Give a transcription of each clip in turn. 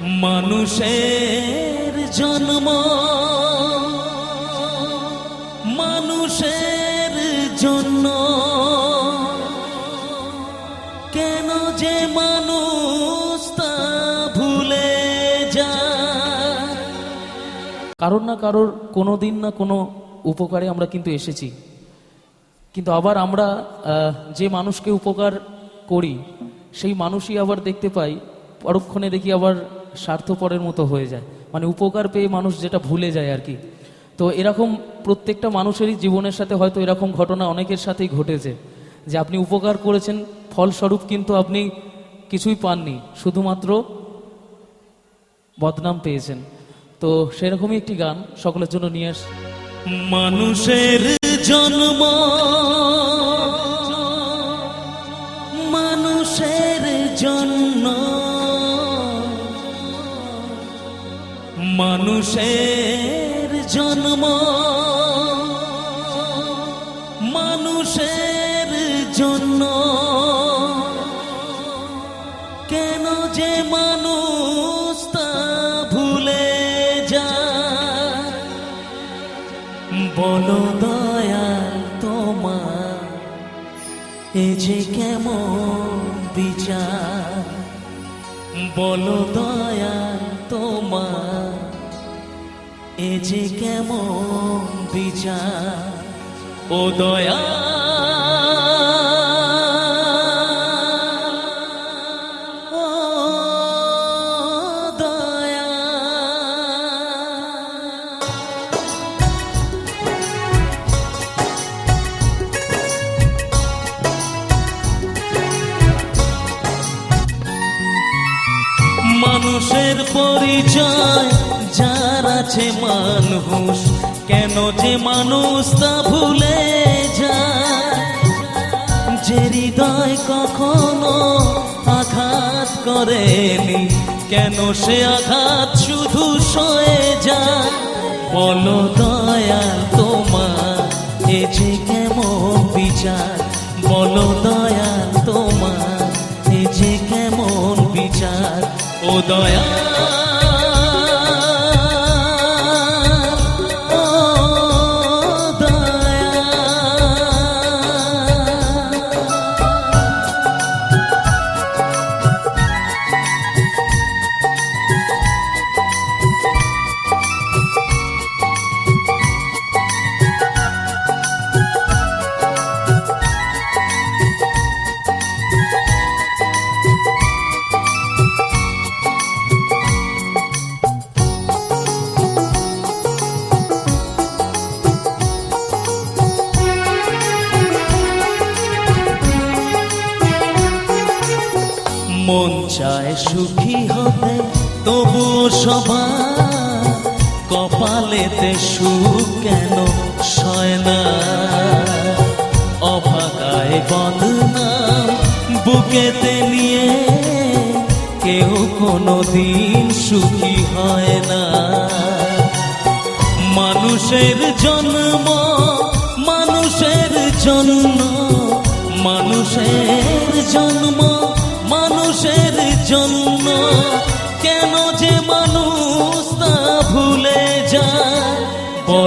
মানুষের জন্ম, মানুষের জন্য। কেন যে মানুষ তা ভুলে যায়? কারোর না কারোর কোনো দিন না কোনো উপকারে আমরা কিন্তু এসেছি। কিন্তু আবার আমরা যে মানুষকে উপকার করি, সেই মানুষই আবার দেখতে পাই, পরক্ষণে দেখি আবার স্বার্থপরের মতো হয়ে যায়। মানে উপকার পেয়ে মানুষ যেটা ভুলে যায় আর কি। তো এরকম প্রত্যেকটা মানুষেরই জীবনের সাথে হয়তো এরকম ঘটনা অনেকের সাথেই ঘটেছে। যে আপনি উপকার করেছেন, ফলস্বরূপ কিন্তু আপনি কিছুই পাননি, শুধুমাত্র বদনাম পেয়েছেন। তো সেরকমই একটি গান সকলের জন্য নিয়ে আস। মানুষের জন্ম, মানুষের জন্য মানুষের জন্ম, মানুষের জন্য। কেন যে মানুষ তা ভুলে যা বলো দয়াল তোমার, এ যে কেমন বিচার? বলো দয়াল তোমার এ যে কেমন বিচার ও দয়া। মানুষের পরিচয় যার আছে মানুষ, কেন যে মানুষ তা ভুলে যায়? যে হৃদয় কখনো আঘাত করেনি, কেন সে আঘাত শুধু সয়ে যায়? বলো দয়া তোমার, এ যে কেমন বিচার? বলো দয়া তোমার, এ যে কেমন বিচার? ও দয়া মন চায় সুখী হতে তবু সবার কপালেতে সুখ কেন সয় না? অভাগায় বদনাম বুকেতে নিয়ে কেউ কোনো দিন সুখী হয় না। মানুষের জন্ম, মানুষের জন্য মানুষের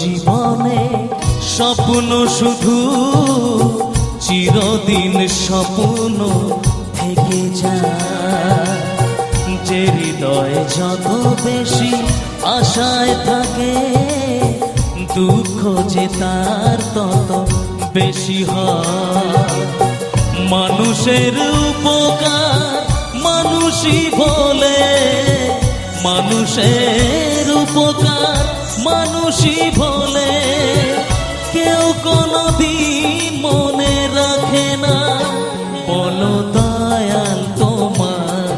জীবনে স্বপ্ন শুধু চিরদিন স্বপ্ন থেকে যায়। যে হৃদয় যত বেশি আশায় থাকে, দুঃখ যে তার তত বেশি হয়। মানুষের উপকার মানুষই বলে, মানুষের উপকার মানুষই বলে কেউ কোনো দিন মনে রাখে না। বলো দয়াল তোমার,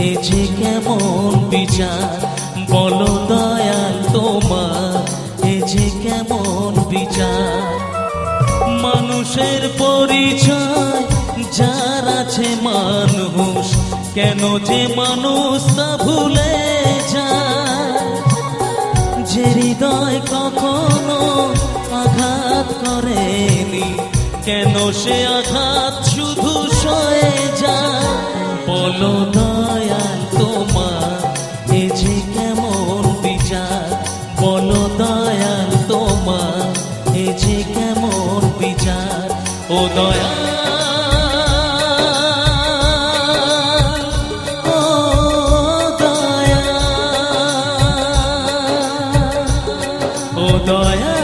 এ যে কেমন বিচার। বলো দয়াল তোমার, এ যে কেমন বিচার। মানুষের পরিচয়, যার আছে মানুষ, কেন যে মানুষ তা ভুলে যায়? হৃদয় কখনো আঘাত করেনি? কেন সে আঘাত শুধু সয়ে যা বলো দয়াল তোমার, এ যে কেমন বিচার? বলো দয়াল তোমার, এ যে কেমন বিচার? ও দয়াল দয়া